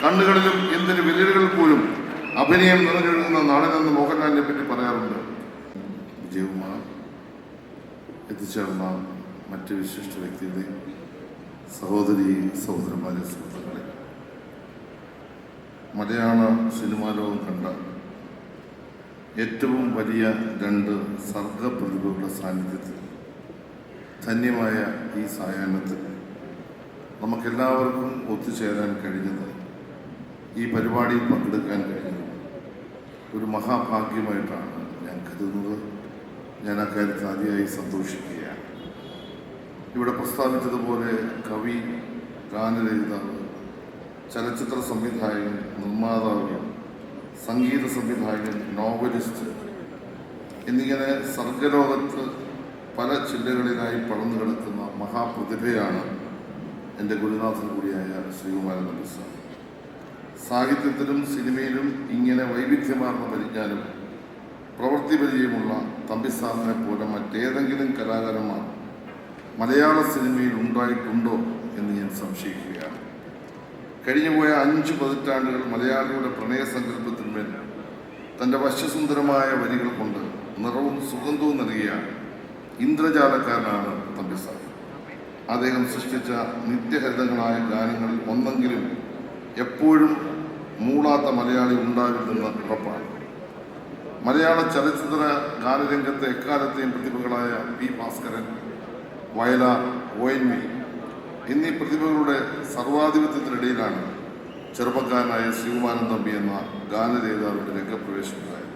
കണ്ണുകളിലും എന്തിന് വിരലുകൾ പോലും അഭിനയം നിറഞ്ഞൊഴുകുന്ന നാടനെന്ന് മോഹൻലാലിനെ പറ്റി പറയാറുണ്ട്. വിജയകുമാർ എത്തിച്ചേർന്ന മറ്റ് വിശിഷ്ട വ്യക്തികളെ സഹോദരി സഹോദരന്മാരെ സുഹൃത്തുക്കളെ. മലയാള സിനിമാ ലോകം കണ്ട ഏറ്റവും വലിയ രണ്ട് സർഗപ്രതിഭകളുടെ സാന്നിധ്യത്തിൽ ധന്യമായ ഈ സായാഹ്നത്തിൽ നമുക്കെല്ലാവർക്കും ഒത്തുചേരാൻ കഴിഞ്ഞത് ഈ പരിപാടിയിൽ പങ്കെടുക്കാൻ കഴിഞ്ഞത് ഒരു മഹാഭാഗ്യമായിട്ടാണ് ഞാൻ കരുതുന്നത്. ഞാൻ അക്കാര്യത്തിൽ അതിയായി സന്തോഷിക്കുകയാണ്. ഇവിടെ പ്രസ്താവിച്ചതുപോലെ കവി ഗാനരചയിതാവ് ചലച്ചിത്ര സംവിധായകൻ നിർമ്മാതാവ് സംഗീത സംവിധായകൻ നോവലിസ്റ്റ് എന്നിങ്ങനെ സർഗലോകത്ത് പല ചില്ലകളിലായി പടർന്നു കിടക്കുന്ന മഹാപ്രതിഭയാണ് എന്റെ ഗുരുനാഥൻ കൂടിയായ ശ്രീകുമാരൻ നമ്പി സാഹിത്യത്തിലും സിനിമയിലും ഇങ്ങനെ വൈവിധ്യമാർന്ന പരിജ്ഞാനം പ്രവൃത്തി പരിചയമുള്ള തമ്പിസാറിനെ പോലെ മറ്റേതെങ്കിലും കലാകാരന്മാർ മലയാള സിനിമയിൽ ഉണ്ടായിട്ടുണ്ടോ എന്ന് ഞാൻ സംശയിക്കുകയാണ്. കഴിഞ്ഞുപോയ അഞ്ച് പതിറ്റാണ്ടുകൾ മലയാളിയുടെ പ്രണയസങ്കല്പത്തിന്മേൽ തന്റെ വശ്യസുന്ദരമായ വരികൾ കൊണ്ട് നിറവും സുഗന്ധവും നൽകിയ ഇന്ദ്രജാലക്കാരനാണ് തമ്പിസാർ. അദ്ദേഹം സൃഷ്ടിച്ച നിത്യഹരിതങ്ങളായ ഗാനങ്ങളിൽ ഒന്നെങ്കിലും എപ്പോഴും മൂളാത്ത മലയാളി ഉണ്ടാവില്ലെന്ന് ഉറപ്പാണ്. മലയാള ചലച്ചിത്ര ഗാനരംഗത്തെ എക്കാലത്തെയും പ്രതിഭകളായ P Bhaskaran Vayalar O N V എന്നീ പ്രതിഭകളുടെ സർവാധിപത്യത്തിനിടയിലാണ് ചെറുപ്പക്കാരനായ ശ്രീകുമാരൻ തമ്പി എന്ന ഗാനരേതാവിന്റെ രംഗപ്രവേശമുണ്ടായത്.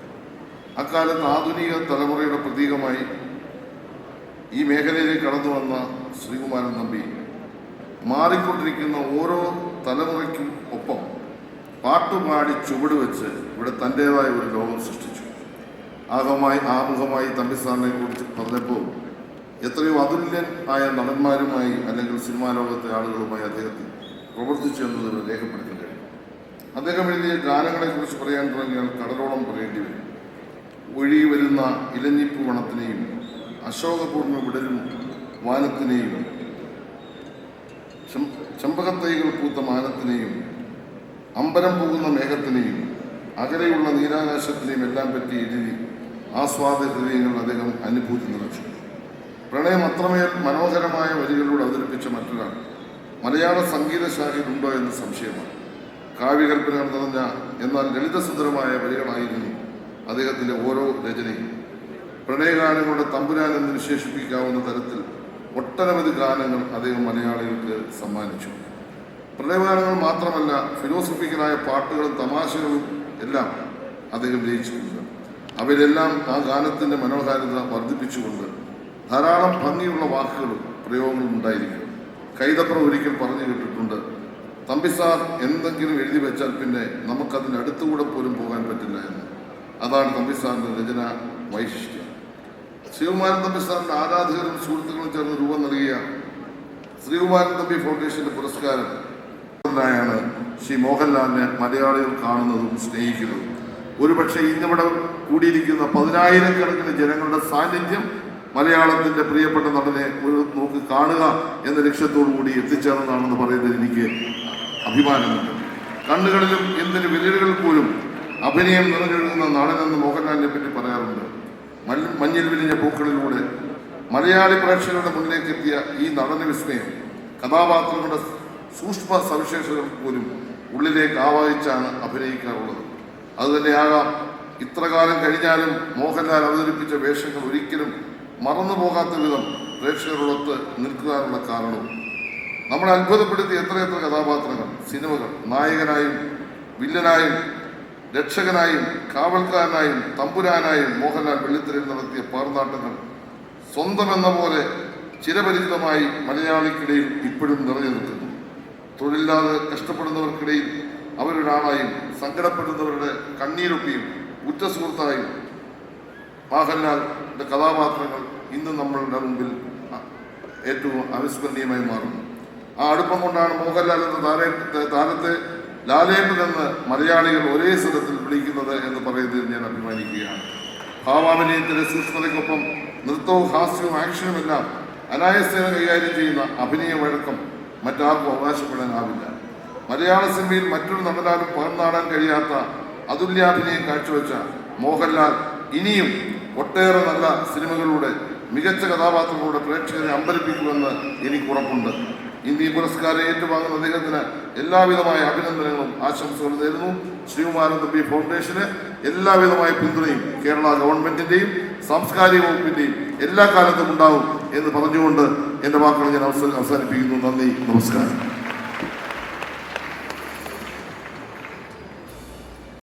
അക്കാലത്ത് ആധുനിക തലമുറയുടെ പ്രതീകമായി ഈ മേഖലയിലേക്ക് കടന്നു വന്ന ശ്രീകുമാരൻ തമ്പി മാറിക്കൊണ്ടിരിക്കുന്ന ഓരോ തലമുറയ്ക്കും ഒപ്പം പാട്ടുപാടി ചുവട് വെച്ച് ഇവിടെ തന്റേതായ ഒരു ലോകം സൃഷ്ടിച്ചു. ആകമായി ആമുഖമായി തമ്പിസാറിനെ കുറിച്ച് പറഞ്ഞപ്പോൾ എത്രയോ അതുല്യൻ ആയ നടന്മാരുമായി അല്ലെങ്കിൽ സിനിമാ ലോകത്തെ ആളുകളുമായി അദ്ദേഹത്തിൽ പ്രവർത്തിച്ചു എന്നത് രേഖപ്പെടുത്തി കഴിയും. അദ്ദേഹം എഴുതിയ ഗാനങ്ങളെക്കുറിച്ച് പറയാൻ തുടങ്ങിയാൽ കടലോളം പറയേണ്ടി വരും. ഒഴി വരുന്ന ഇലഞ്ഞിപ്പ് വണത്തിനെയും അശോകപൂർണ വിടരും വാനത്തിനെയും ചെമ്പകത്തൈകൾ പൂത്ത മാനത്തിനെയും അമ്പരം പോകുന്ന മേഘത്തിനെയും അകലെയുള്ള നീരാകാശത്തിനെയും എല്ലാം പറ്റി എഴുതി ആസ്വാദ ഹൃദയങ്ങൾ അദ്ദേഹം അനുഭൂതി നിറച്ചു. പ്രണയം അത്രമേൽ മനോഹരമായ വരികളിലൂടെ അവതരിപ്പിച്ച മറ്റൊരാൾ മലയാള സംഗീത ശാഖയിലുണ്ടോ എന്ന് സംശയമാണ്. കാവ്യകൽപ്പനകൾ നിറഞ്ഞ എന്നാൽ ലളിതസുന്ദരമായ വരികളായിരുന്നു അദ്ദേഹത്തിന്റെ ഓരോ രചനയും. പ്രണയഗാനങ്ങളുടെ തമ്പുരാൻ എന്ന് വിശേഷിപ്പിക്കാവുന്ന തരത്തിൽ ഒട്ടനവധി ഗാനങ്ങൾ അദ്ദേഹം മലയാളികൾക്ക് സമ്മാനിച്ചു. പ്രണയഗാനങ്ങൾ മാത്രമല്ല ഫിലോസഫിക്കലായ പാട്ടുകളും തമാശകളും എല്ലാം അദ്ദേഹം രചിച്ചിട്ടുണ്ട്. അവരെല്ലാം ആ ഗാനത്തിന്റെ മനോഹാരിത വർദ്ധിപ്പിച്ചുകൊണ്ട് ധാരാളം ഭംഗിയുള്ള വാക്കുകളും പ്രയോഗങ്ങളും ഉണ്ടായിരിക്കും. കൈതപ്രം ഒരിക്കൽ പറഞ്ഞു കേട്ടിട്ടുണ്ട് തമ്പിസാർ എന്തെങ്കിലും എഴുതി വെച്ചാൽ പിന്നെ നമുക്കതിന്റെ അടുത്തുകൂടെ പോലും പോകാൻ പറ്റില്ല എന്ന്. അതാണ് തമ്പിസാറിന്റെ രചന വൈശിഷ്ട്യം. ശ്രീകുമാരൻ തമ്പി സാറിന്റെ ആരാധകരും സുഹൃത്തുക്കളും ചേർന്ന് രൂപം നൽകിയ ശ്രീകുമാരൻ തമ്പി ഫൗണ്ടേഷന്റെ പുരസ്കാരം ാണ് ശ്രീ മോഹൻലാലിനെ മലയാളികൾ കാണുന്നതും സ്നേഹിക്കുന്നതും. ഒരുപക്ഷെ ഇന്നിവിടെ കൂടിയിരിക്കുന്ന പതിനായിരക്കണക്കിന് ജനങ്ങളുടെ സാന്നിധ്യം മലയാളത്തിന്റെ പ്രിയപ്പെട്ട നടനെ ഒരു നോക്ക് കാണുക എന്ന ലക്ഷ്യത്തോടു കൂടി എത്തിച്ചേർന്നതാണെന്ന് പറയുന്നത് എനിക്ക് അഭിമാനമുണ്ട്. കണ്ണുകളിലും എന്തിന് വിരലുകൾ പോലും അഭിനയം നിറഞ്ഞൊഴുകുന്ന നടനെന്ന് മോഹൻലാലിനെ പറ്റി പറയാറുണ്ട്. മഞ്ഞ- മഞ്ഞിൽ വിരിഞ്ഞ പൂക്കളിലൂടെ മലയാളി പ്രേക്ഷകരുടെ മുന്നിലേക്ക് എത്തിയ ഈ നടന വിസ്മയം കഥാപാത്രങ്ങളുടെ സൂക്ഷ്മ സവിശേഷതകൾ പോലും ഉള്ളിലേക്ക് ആവാഹിച്ചാണ് അഭിനയിക്കാറുള്ളത്. അതുതന്നെയാകാം ഇത്രകാലം കഴിഞ്ഞാലും മോഹൻലാൽ അവതരിപ്പിച്ച വേഷങ്ങൾ ഒരിക്കലും മറന്നു പോകാത്ത വിധം പ്രേക്ഷകരോടൊത്ത് നിൽക്കാനുള്ള കാരണവും നമ്മളെ അത്ഭുതപ്പെടുത്തിയ എത്രയെത്ര കഥാപാത്രങ്ങൾ സിനിമകൾ നായകനായും വില്ലനായും രക്ഷകനായും കാവൽക്കാരനായും തമ്പുരാനായും മോഹൻലാൽ വെള്ളിത്തിരയിൽ നടത്തിയ പാർനാട്ടങ്ങൾ സ്വന്തമെന്ന പോലെ ചിരപരിചിതമായി മലയാളിക്കിടയിൽ ഇപ്പോഴും നിറഞ്ഞു നിൽക്കുന്നു. തൊഴിലില്ലാതെ കഷ്ടപ്പെടുന്നവർക്കിടയിൽ അവരൊരാളായും സങ്കടപ്പെടുന്നവരുടെ കണ്ണീരൊപ്പിയും ഉറ്റ സുഹൃത്തായും. മോഹൻലാലിന്റെ കഥാപാത്രങ്ങൾ ഇന്ന് നമ്മളുടെ മുമ്പിൽ ഏറ്റവും അനുസ്മരണീയമായി മാറുന്നു. ആ അടുപ്പം കൊണ്ടാണ് മോഹൻലാൽ എന്ന താരത്തെ താരത്തെ ലാലേട്ടൻ എന്ന് മലയാളികൾ ഒരേ സ്ഥലത്തിൽ വിളിക്കുന്നത് എന്ന് പറയുന്നതിൽ ഞാൻ അഭിമാനിക്കുകയാണ്. ഭാവാഭിനയത്തിന്റെ സൂക്ഷ്മതയ്ക്കൊപ്പം നൃത്തവും ഹാസ്യവും ആക്ഷനുമെല്ലാം അനായസേന കൈകാര്യം ചെയ്യുന്ന അഭിനയ വഴക്കം മറ്റാർക്കും അവകാശപ്പെടാനാവില്ല മലയാള സിനിമയിൽ മറ്റൊരു നടനാലും പകർന്നാടാൻ കഴിയാത്ത അതുല്യാഭിനയം കാഴ്ചവെച്ച മോഹൻലാൽ ഇനിയും ഒട്ടേറെ നല്ല സിനിമകളിലൂടെ മികച്ച കഥാപാത്രങ്ങളുടെ പ്രേക്ഷകരെ അമ്പരിപ്പിക്കുമെന്ന് എനിക്ക് ഉറപ്പുണ്ട്. ഇന്ന് ഈ പുരസ്കാരം ഏറ്റുവാങ്ങുന്ന അദ്ദേഹത്തിന് എല്ലാവിധമായ അഭിനന്ദനങ്ങളും ആശംസകളും നേരുന്നു. ശ്രീകുമാരൻ തമ്പി ഫൗണ്ടേഷന് എല്ലാവിധമായ പിന്തുണയും കേരള ഗവൺമെന്റിന്റെയും സാംസ്കാരിക വകുപ്പിന്റെയും എല്ലാ കാലത്തും ഉണ്ടാവും. എന്ന് പറഞ്ഞുകൊണ്ട് എന്റെ വാക്കുകൾ ഞാൻ അവസാനിപ്പിക്കുന്നു. നന്ദി. നമസ്കാരം.